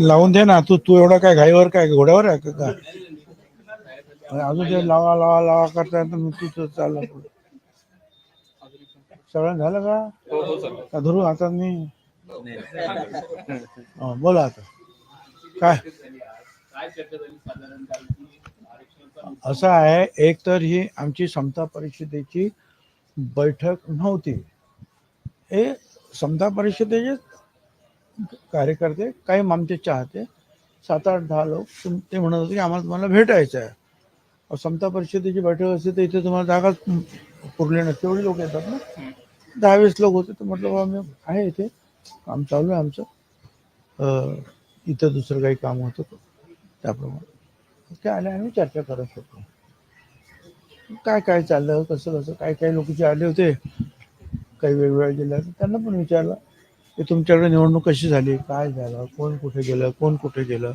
लावून दे ना. तू तू एवढा काय घाईवर काय घोड्यावर आहे का? अजून ते लावा लावा लावा करता येतं मग तू तर चालला सगळं झालं का? का धरू हातात मी? बोला आता. काय? असं आहे एक तर ही आमची समता परिषदेची बैठक नव्हती. हे समता परिषदेचे कार्यकर्ते काही आमचे चाहते सात आठ दहा लोक ते म्हणत होते की आम्हाला तुम्हाला भेटायचं आहे समता परिषदेची बैठक असते तर इथे तुम्हाला जागाच पुरली नसते एवढी लोक येतात ना. दहावीस लोक होते तर म्हटलं आम्ही आहे इथे काम चालू आहे आमचं. इथं दुसरं काही काम होतं. त्याप्रमाणे. ते आले आम्ही चर्चा करत होतो. काय काय चाललं कसं कसं काय काय लोक जे आले होते काही वेगवेगळ्या जिल्ह्यात त्यांना पण विचारलं की तुमच्याकडे निवडणूक कशी झाली काय झालं कोण कुठे गेलं कोण कुठे गेलं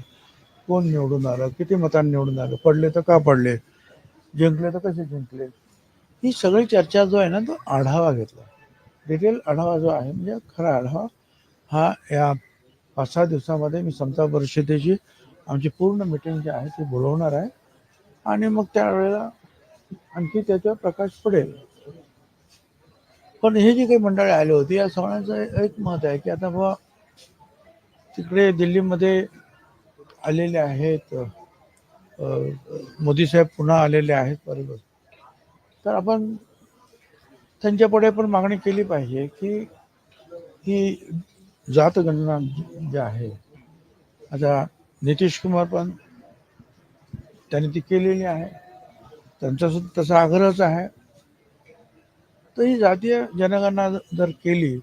कोण निवडून आलं किती मतांनी निवडून आलं पडले तर का पडले जिंकले तर कसे जिंकले? ही सगळी चर्चा जो आहे ना तो आढावा घेतला. डिटेल आढावा जो आहे म्हणजे खरा आढावा हा या पाच सहा दिवसामध्ये मी समता परिषदेची आमची पूर्ण मिटिंग जी आहे ती बोलवणार आहे. आणि मग त्यावेळेला आणखी त्याच्यावर प्रकाश पडेल. पण हे जी काही मंडळी आली होती या सगळ्यांचं एक मत आहे की आता बाबा तिकडे दिल्लीमध्ये आलेले आहेत मोदी साहेब पुन्हा आलेले आहेत बरोबर. तर आपण त्यांच्यापुढे पण मागणी केली पाहिजे की ही जातगणना जी आहे आता नितीश कुमार पण त्यांनी ती केलेली आहे. त्यांचा सुद्धा तसा आग्रहच आहे. तर ही जातीय जनगणना जर केली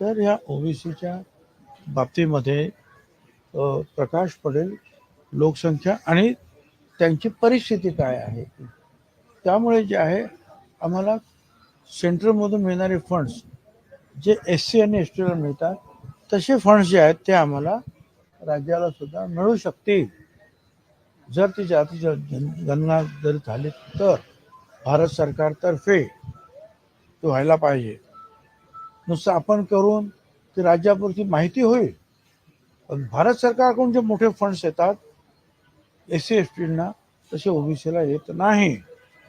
तर ह्या ओबीसीच्या बाबतीमध्ये प्रकाश पडेल लोकसंख्या आणि त्यांची परिस्थिती काय आहे? त्यामुळे जे आहे आम्हाला सेंट्रलमधून मिळणारे फंड्स जे एस सी आणि एस टीला मिळतात तसे फंड्स जे आहेत ते आम्हाला राज्याला सुद्धा मिळू शकतील जर ती जाती जन- गणना जर झाली तर भारत सरकारतर्फे ते व्हायला पाहिजे. नुसतं आपण करून ती राज्यापुरती माहिती होईल. पण भारत सरकारकडून जे मोठे फंड्स येतात एस सी एस टीना तसे ओबीसीला येत नाही.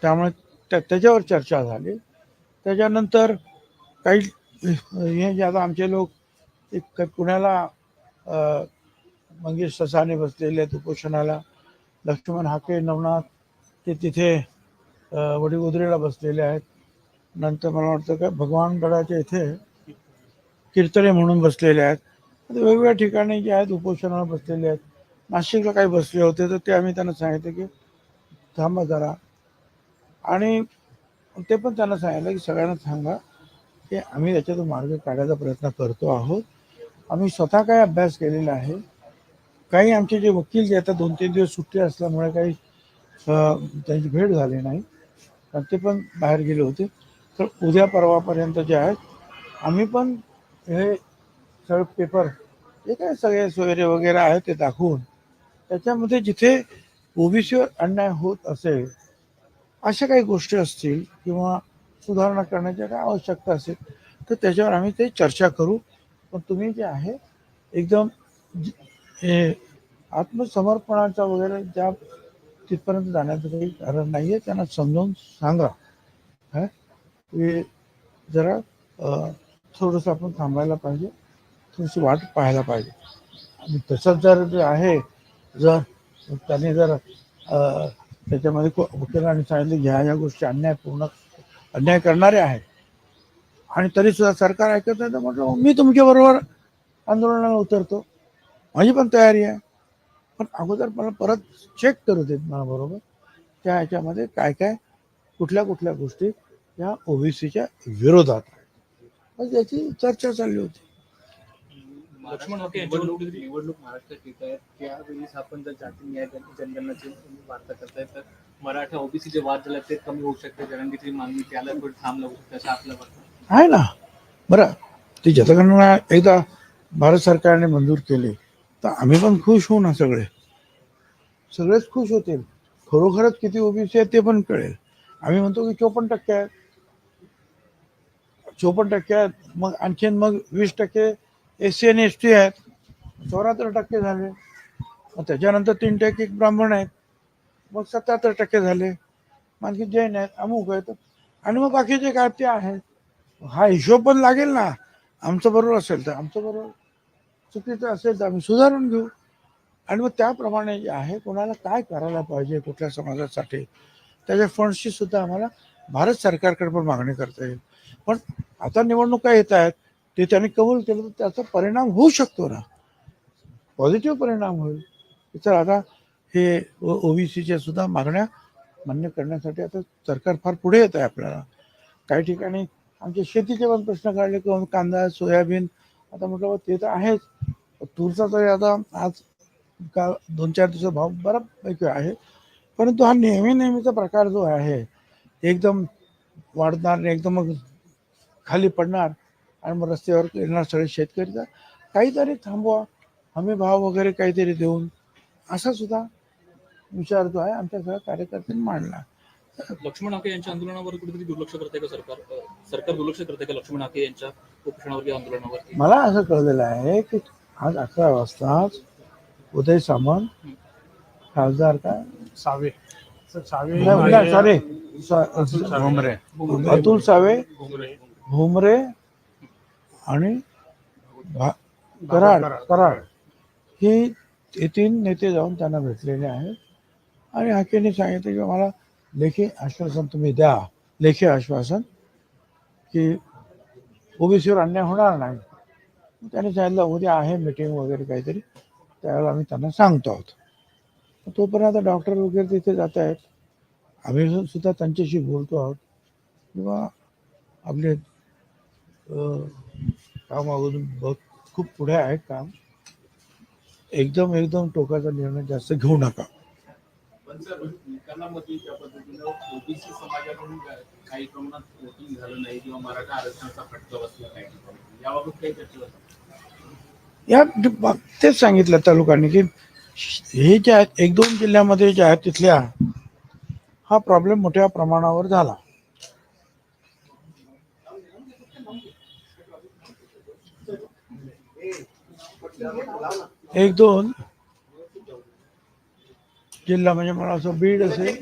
त्यामुळे त्या त्याच्यावर चर्चा झाली. त्याच्यानंतर काही हे जे आता आमचे लोक एक पुण्याला मंगेश ससाने बसलेले आहेत उपोषणाला. लक्ष्मण हाके नवनाथ ते तिथे अ, बसलेले आहेत. नंतर मला वाटतं काय भगवानगडाच्या इथे कीर्तने म्हणून बसलेले आहेत. वेगवेगळ्या ठिकाणी जे आहेत उपोषणाला बसलेले आहेत. नाशिकला काही बसले होते तर ते आम्ही त्यांना सांगितलं की थांबा जरा. आणि ते पण त्यांना सांगितलं की सगळ्यांना सांगा की आम्ही त्याच्यातून मार्ग काढायचा प्रयत्न करतो आहोत. आम्ही स्वतः काय अभ्यास केलेला आहे. काही आमचे जे वकील जे आता दोन तीन दिवस सुट्टी असल्यामुळे काही त्यांची भेट झाली नाही. कारण ते पण बाहेर गेले होते. तर उद्या परवापर्यंत जे आहेत आम्ही पण हे सगळे पेपर जे काय सगळे सोयरे वगैरे आहेत ते दाखवून त्याच्यामध्ये जिथे ओबीसीवर अन्याय होत असेल अशा काही गोष्टी असतील किंवा सुधारणा करण्याच्या काय आवश्यकता असेल तर त्याच्यावर आम्ही ते चर्चा करू. पण तुम्ही जे आहे एकदम हे आत्मसमर्पणाचा वगैरे ज्या तिथपर्यंत जाण्याचं काही कारण नाही आहे त्यांना समजावून सांगा. काय की जरा थोडंसं आपण थांबायला पाहिजे थोडीशी वाट पाहायला पाहिजे. आणि तसंच जर जे आहे जर त्याने जर त्याच्यामध्ये वकिलांनी सांगितलं ह्या या गोष्टी अन्याय पूर्ण अन्याय करणारे आहेत. आणि तरी सुद्धा सरकार ऐकत नाही तर म्हटलं मी तुमच्या बरोबर आंदोलनाला उतरतो. माझी पण तयारी आहे. पण अगोदर मला परत चेक करू देत मला बरोबर. त्या ह्याच्यामध्ये काय काय कुठल्या कुठल्या गोष्टी या ओबीसीच्या विरोधात आहेत. मग याची चर्चा चालली होती. निवडणूक महाराष्ट्रात येत आहेत. त्यावेळेस आपण जर जाती न्याय जन- जनगणनाची वार्ता करताय तर मराठा ओबीसी जे वाद झाला ते कमी होऊ शकते. मागणी त्याला थोडी थांब लागू शकते असं आपलं वाटतं आहे ना. बरं ती जनगणना एकदा भारत सरकारने मंजूर केली. तर आम्ही पण खुश होऊ ना सगळे. सगळेच खुश होतील. खरोखरच किती ओबीसी आहेत ते पण कळेल. आम्ही म्हणतो की चोपन्न टक्के आहेत. चोपन्न टक्के आहेत. मग आणखीन मग वीस टक्के एस सी आणि एस टी आहेत. चौऱ्याहत्तर टक्के झाले. मग त्याच्यानंतर तीन टक्के ब्राह्मण आहेत. मग सत्याहत्तर टक्के झाले. आणखी जैन आहेत अमुक आहेत. आणि मग बाकीचे काय ते आहेत. हा हिशोब पण लागेल ना. आमचं बरोबर असेल तर आमचं बरोबर. चुकीचं असेल तर आम्ही सुधारून घेऊ. आणि मग त्याप्रमाणे जे आहे कोणाला काय करायला पाहिजे कुठल्या समाजासाठी त्याच्या फंड्सची सुद्धा आम्हाला भारत सरकारकडे पण मागणी करता येईल. पण आता निवडणुका येत आहेत ते त्यांनी कबूल केलं तर त्याचा परिणाम होऊ शकतो ना. पॉझिटिव्ह परिणाम होईल. तर आता हे ओबीसीच्या सुद्धा मागण्या मान्य करण्यासाठी आता सरकार फार पुढे येत आहे आपल्याला. काही ठिकाणी आमचे शेतीचे पण प्रश्न काढले किंवा कांदा सोयाबीन आता म्हटलं हो, ते तर आहेच. तूरचा तरी आता आज का दोन चार दिवसात भाव बऱ्यापैकी आहे. परंतु हा नेहमी नेहमीचा प्रकार जो आहे एकदम वाढणार आणि एकदम मग खाली पडणार आणि मग रस्त्यावर येणार सगळे शेतकरी. तर काहीतरी थांबवा हमी भाव वगैरे काहीतरी देऊन असा सुद्धा विचार जो आहे आमच्या सगळ्या कार्यकर्त्यांनी मांडला. लक्ष्मण हाके यांच्या आंदोलनावर कुठेतरी दुर्लक्ष करते का सरकार? सरकार दुर्लक्ष करते का लक्ष्मण हाके यांच्या उपोषणावर किंवा आंदोलनावरती? मला असं कळलेलं आहे की आज अकरा वाजताच उदय सामंत खासदार काय सावे. सावे नाही, नाही, सॉरी भोमरे. अतुल सावे भोमरे. आणि कराड. कराड. ही हे तीन नेते जाऊन त्यांना भेटलेले आहेत. आणि हाकेने सांगितलं की मला लेखी आश्वासन तुम्ही द्या लेखी आश्वासन की ओबीसीवर अन्याय होणार नाही. त्याने सांगितलं उद्या आहे मीटिंग वगैरे काहीतरी त्यावेळेला आम्ही त्यांना सांगतो आहोत. तोपर्यंत डॉक्टर वगैरे तिथे जात आहेत. आम्ही सुद्धा त्यांच्याशी बोलतो आहोत. किंवा आपले काम अजून बघ खूप पुढे आहे काम. एकदम एकदम टोकाचा निर्णय जास्त घेऊ नका. पण सर निकालामध्ये ज्या पद्धतीनं ओबीसी समाजाकडून काही प्रमाणात वोटिंग झालं नाही किंवा मराठा आरक्षणाचा फटका बसला याबाबत काही चर्चा या तेच सांगितलं तालुकांनी की हे जे आहेत एक दोन जिल्ह्यामध्ये जे आहेत तिथल्या हा प्रॉब्लेम मोठ्या प्रमाणावर झाला. एक दोन जिल्हा म्हणजे मला असं बीड असेल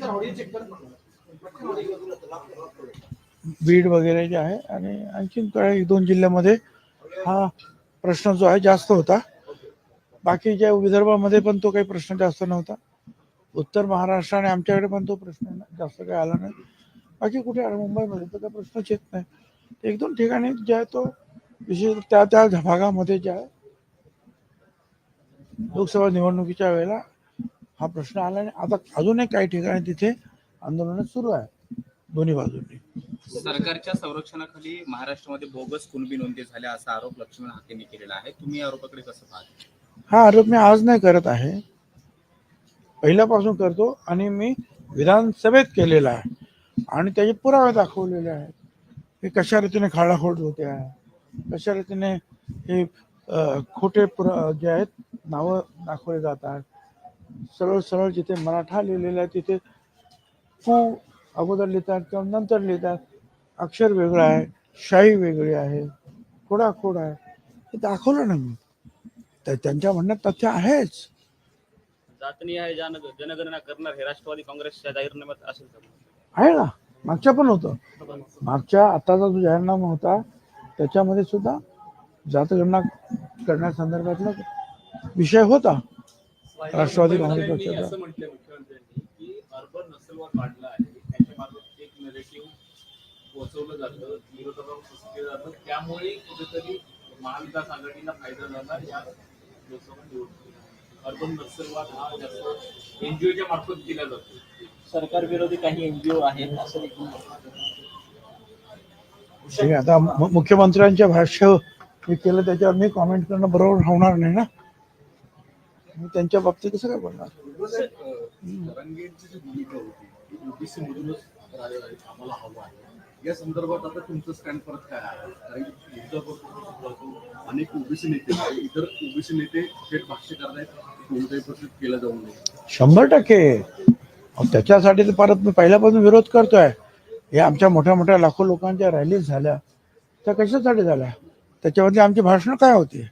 बीड वगैरे जे आहे आणि आणखीन काही एक दोन जिल्ह्यामध्ये हा प्रश्न जो आहे जास्त होता. बाकीच्या विदर्भामध्ये पण तो काही प्रश्न जास्त नव्हता. उत्तर महाराष्ट्र आणि आमच्याकडे पण तो प्रश्न जास्त काही आला नाही. बाकी कुठे मुंबईमध्ये तर काही प्रश्नच येत नाही. एक दोन ठिकाणी जे आहे तो विशेष त्या त्या भागामध्ये जे आहे लोकसभा निवडणुकीच्या वेळेला हा प्रश्न आला आणि आता अजूनही काही ठिकाणी तिथे आंदोलन सुरू आहे दोन्ही बाजूंनी. सरकारच्या संरक्षणाखाली महाराष्ट्रामध्ये बोगस कुणबी नोंदी झाल्या असा आरोप लक्ष्मण हाकेंनी केलेला आहे. तुम्ही आरोपाकडे कसं पाहता? हा आरोप मी आज नाही करत आहे. पहिल्यापासून करतो आणि मी विधानसभेत केलेला आहे आणि त्याचे पुरावे दाखवलेले आहेत. हे कशा रीतीने खाडाखोड होते आहे कशा रीतीने हे खोटे पुरा जे आहेत नावं दाखवले जातात सरळ सरळ जिथे मराठा लिहिलेलं आहे तिथे कू अगोदर लिहितात किंवा नंतर लिहितात. अक्षर वेगळं आहे शाही वेगळी आहे खोडाखोड आहे. हे दाखवलं ना मी. तर त्यांच्या म्हणण्यात तथ्य आहेच. जातनीय जन जनगणना करणार हे राष्ट्रवादी काँग्रेसच्या जाहीरनाम्यात असेल? आहे ना. मागच्या पण होतं. मागच्या आताचा जो जाहीरनामा होता त्याच्यामध्ये सुद्धा जातगणना करण्यासंदर्भातला विषय होता. राष्ट्रवादी काँग्रेस पक्षाचा. असं म्हटलंय मुख्यमंत्र्यांनी की अर्बन नक्षलवाद वाढला आहे त्याच्यामार्फत एक नेगेटिव्ह पोहोचवलं जातं विरोधकांना सुचवलं जातं. त्यामुळे कुठेतरी महाविकास आघाडीला फायदा झाला या लोकसभा निवडणुकीत अर्बन नक्षलवाद हा जास्त एनजीओच्या मार्फत केला जातो. सरकार विरोधी काही एनजीओ आहेत असं देखील आता मुख्यमंत्र्यांच्या भाष्य हे केलं त्याच्यावर मी कॉमेंट करणं बरोबर होणार नाही ना? मी त्यांच्या बाबतीत कसं काय बोलणार? या संदर्भात आता तुमचं स्टँड परत काय आहे कारण अनेक ओबीसी नेते इतर ओबीसी नेते थेट भाष्य करतायत कोणत्याही प्रसिद्ध केलं जाऊ नये शंभर टक्के. त्याच्यासाठी तर परत मी पहिल्यापासून विरोध करतोय. हे आमच्या मोठ्या मोठ्या लाखो लोकांच्या रॅलीज झाल्या. त्या कशासाठी झाल्या? त्याच्यामध्ये आमची भाषणं काय होती?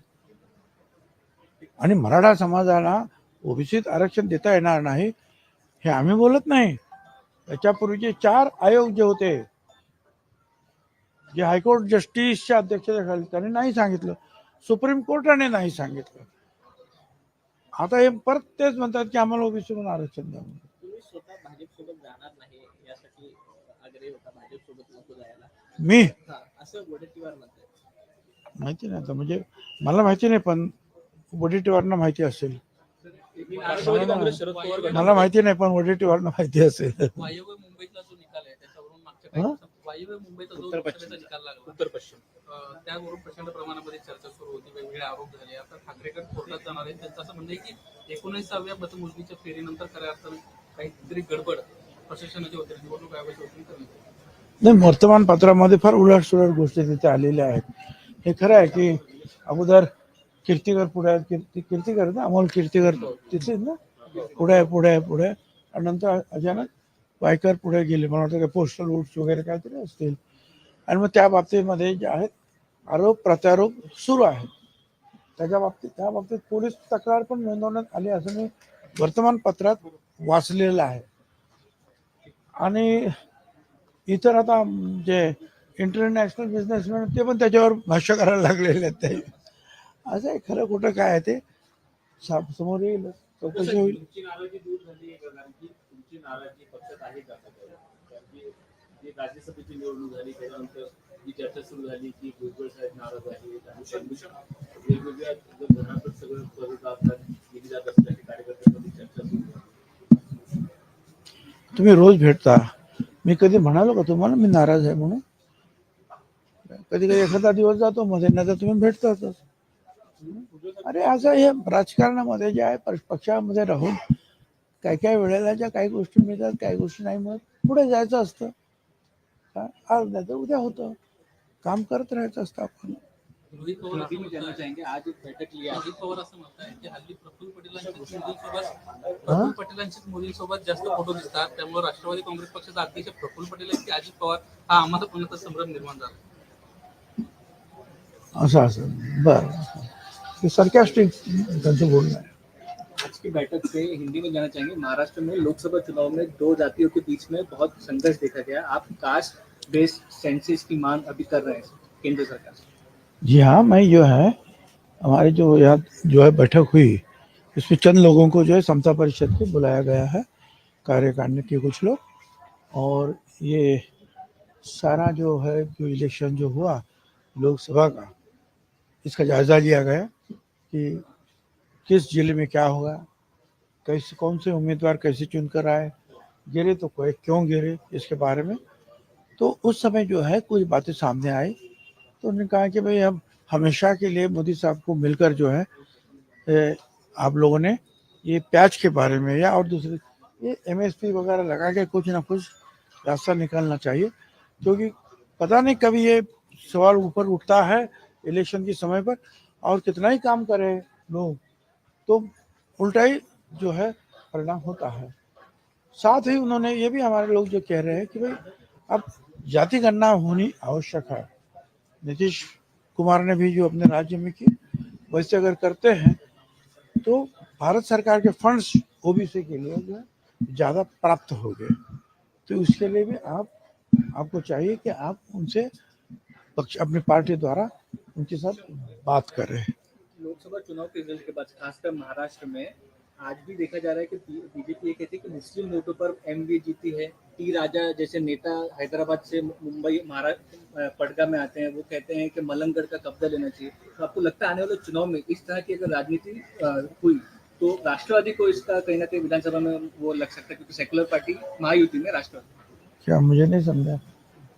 आणि मराठा समाजाला ओबीसीत आरक्षण देता येणार नाही हे आम्ही बोलत नाही. त्याच्यापूर्वीचे चार आयोग जे होते जे हायकोर्ट जस्टिसच्या अध्यक्षतेखाली त्यांनी नाही सांगितलं सुप्रीम कोर्टाने नाही सांगितलं. आता हे परत तेच म्हणतात की आम्हाला ओबीसी म्हणून आरक्षण द्या मी? माहिती नाही आता म्हणजे मला माहिती नाही पण वडेट्टीवारना माहिती असेल मला माहिती नाही पण वडेट्टीवारना माहिती असेल वायव्य मुंबईतला जो निकाल आहे त्याच्यावरून मागच्या हा? काही दिवसात वायव्य मुंबईचा जो उत्तर पश्चिम. लोकसभेचा निकाल लागला उत्तर पश्चिम अं, त्यावरून प्रचंड प्रमाणामध्ये चर्चा सुरू होती वेगवेगळे आरोप झाले आता ठाकरे गट कोर्टात जाणार आहे त्यांचं असं म्हणणं आहे की एकोणीसाव्या मतमोजणीच्या फेरीनंतर खऱ्या अर्थानं काहीतरी गडबड प्रशासनाच्या वतीने निवडणूक आयोगाच्या वतीने करण्यात येईल. नाही वर्तमानपत्रामध्ये फार उलट सुलट गोष्टी तिथे आलेल्या आहेत हे खरं आहे की अगोदर कीर्तीकर पुढे आहेत. कीर्ती कीर्तीकर ना? अमोल कीर्तीकर तिथेच ना? पुढे आहे पुढे आहे पुढे आणि नंतर अचानक वायकर पुढे गेले. मला वाटतं पोस्टल वोट्स वगैरे काहीतरी असतील. आणि मग त्या बाबतीमध्ये जे आहेत आरोप प्रत्यारोप सुरू आहेत. त्याच्या बाबतीत त्या बाबतीत पोलीस तक्रार पण नोंदवण्यात आली असं मी वर्तमानपत्रात वाचलेलं आहे. आणि इतर आता जे इंटरनॅशनल बिझनेसमॅन ते पण त्याच्यावर भाष्य करायला लागलेले आहेत. ते असं आहे खरं कुठं काय आहे ते? समोर येईल चौकशी होईल. तुमची नाराजी दूर झाली आहे का? कारण की तुमची नाराजी पक्षात आहे का? सध्या? कारण की जी राज्यसभेची निवडणूक झाली त्याच्यानंतर जी चर्चा सुरू झाली की भुजबळ साहेब नाराज आहेत आणि त्यांनी वेगवेगळ्या जो घरातच सगळं पदं जातात दिली जात असल्याची कार्यकर्त्यांमध्ये चर्चा सुरू आहे तुम्ही रोज भेटता. मी कधी म्हणालो का तुम्हाला मी नाराज आहे म्हणून? कधी कधी एखादा दिवस जातो मध्ये नाही तर तुम्ही भेटतातच. अरे असं हे राजकारणामध्ये जे आहे पक्ष- पक्षामध्ये राहून काही काही वेळेला ज्या काही गोष्टी मिळतात काही गोष्टी नाही मिळत पुढे जायचं असतं. आज नाही तर उद्या होतं. काम करत राहायचं असतं आपण. रोहित पवार असं म्हणताय- चाहेंगे आज एक बैठक ली अजित पवार असं म्हणताय की हल्ली प्रफुल्ल पटेलांच्या मोदींसोबत प्रफुल्ल पटेलांचेच मोदींसोबत जास्त फोटो दिसतात. त्यामुळे राष्ट्रवादी काँग्रेस पक्षाचा अध्यक्ष प्रफुल्ल पटेल आहेत की अजित पवार हा आम्हाला संभ्रम निर्माण झाला. असं असं. बरं. ते सरकास्टिक त्यांचं बोलणं आहे आज की बैठक से हिंदी में जाना चाहेंगे। महाराष्ट्र में लोकसभा चुनाव में दो जातियों के बीच में बहुत संघर्ष देखा गया। आप कास्ट बेस्ड सेंसिस की मांग अभी कर रहे हैं केंद्र सरकार से। जी हाँ मैं जो है हमारे जो यहाँ जो है बैठक हुई इसमें चंद लोगों को जो है समता परिषद को बुलाया गया है कार्यकारिणी के कुछ लोग। और ये सारा जो है जो इलेक्शन जो हुआ लोकसभा का इसका जायज़ा लिया गया। कि किस ज़िले में क्या होगा कैसे कौन से उम्मीदवार कैसे चुनकर आए गिरे तो कोई क्यों गिरे इसके बारे में। तो उस समय जो है कुछ बातें सामने आई तो उन्होंने कहा कि भाई हम हमेशा के लिए मोदी साहब को मिलकर जो है ए, आप लोगों ने ये प्याज के बारे में या और दूसरे ये एमएसपी वगैरह लगा के कुछ ना कुछ रास्ता निकालना चाहिए क्योंकि पता नहीं कभी ये सवाल ऊपर उठता है इलेक्शन के समय पर और कितना ही काम करे लोग तो उल्टा ही जो है परिणाम होता है। साथ ही उन्होंने ये भी हमारे लोग जो कह रहे हैं कि भाई, अब जाति गणना होनी आवश्यक है। नीतीश कुमार ने भी जो अपने राज्य में की, वैसे अगर करते हैं तो भारत सरकार के फंड्स ओबीसी के लिए जो है ज़्यादा प्राप्त हो गए। तो उसके लिए भी आप, आपको चाहिए कि आप उनसे अपनी पार्टी द्वारा उनके साथ बात कर रहे हैं। लोकसभा चुनाव के रिज़ल्ट के बाद खासकर महाराष्ट्र में आज भी देखा जा रहा है कि बीजेपी ये कहती है कि मुस्लिम वोटों पर एमवी जीती है। टी राजा जैसे नेता हैदराबाद से मुंबई महाराष्ट्र पटगा में आते हैं वो कहते हैं कि मलंगगढ़ का कब्जा लेना चाहिए। तो आपको लगता है आने वाले चुनाव में इस तरह की अगर राजनीति हुई तो राष्ट्रवादी को इसका कहीं ना कहीं विधानसभा में वो लग सकता है क्योंकि सेकुलर पार्टी महायुति में राष्ट्रवादी। क्या मुझे नहीं समझा।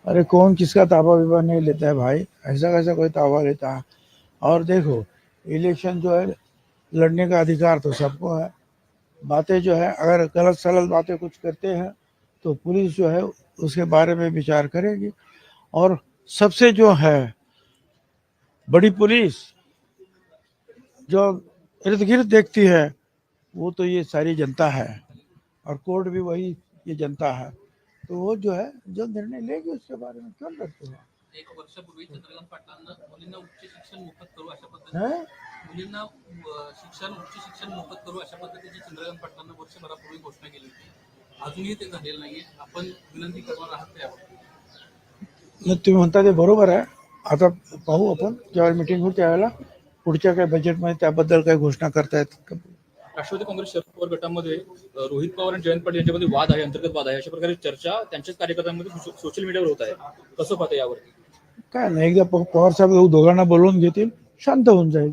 अरे कौन किसका ताबा विबा नहीं लेता है भाई? ऐसा कैसा कोई ताबा लेता है? और देखो इलेक्शन जो है, लड़ने का अधिकार तो सबको है। बातें जो है, अगर गलत सलत बातें कुछ करते हैं तो पुलिस जो है, उसके बारे में विचार करेगी। और सबसे जो है, बड़ी पुलिस जो इर्द गिर्द देखती है, वो तो ये सारी जनता है। और कोर्ट भी वही, ये जनता है। तो वो जो है जो निर्णय लेगी उसके बारे में क्यों डरते हो एक वर्षापूर्वी चंद्रकांत पाटलांना मुलींना उच्च शिक्षण मोफत करू अशा पद्धतीने? मुलींना शिक्षण उच्च शिक्षण मोफत करू अशा पद्धतीची चंद्रकांत पाटलांना वर्षभरापूर्वी घोषणा केली होती. अजूनही ते झालेलं नाहीये. आपण विनंती करणार आहात त्यावर. तुम्ही म्हणता ते बरोबर आहे. आता पाहू आपण ज्यावेळेला मिटिंग होईल त्यावेळेला पुढच्या काही बजेटमध्ये त्याबद्दल काही घोषणा करतायत? राष्ट्रवादी काँग्रेस शरद पवार गटामध्ये रोहित पवार आणि जयंत पाटील यांच्यामध्ये वाद आहे अंतर्गत वाद आहे अशा प्रकारे चर्चा त्यांच्याच कार्यकर्त्यांमध्ये सोशल मीडियावर होत आहे. कसं पाहता यावर? काय नाही एकदा पवार साहेब दोघांना बोलवून घेतील शांत होऊन जाईल.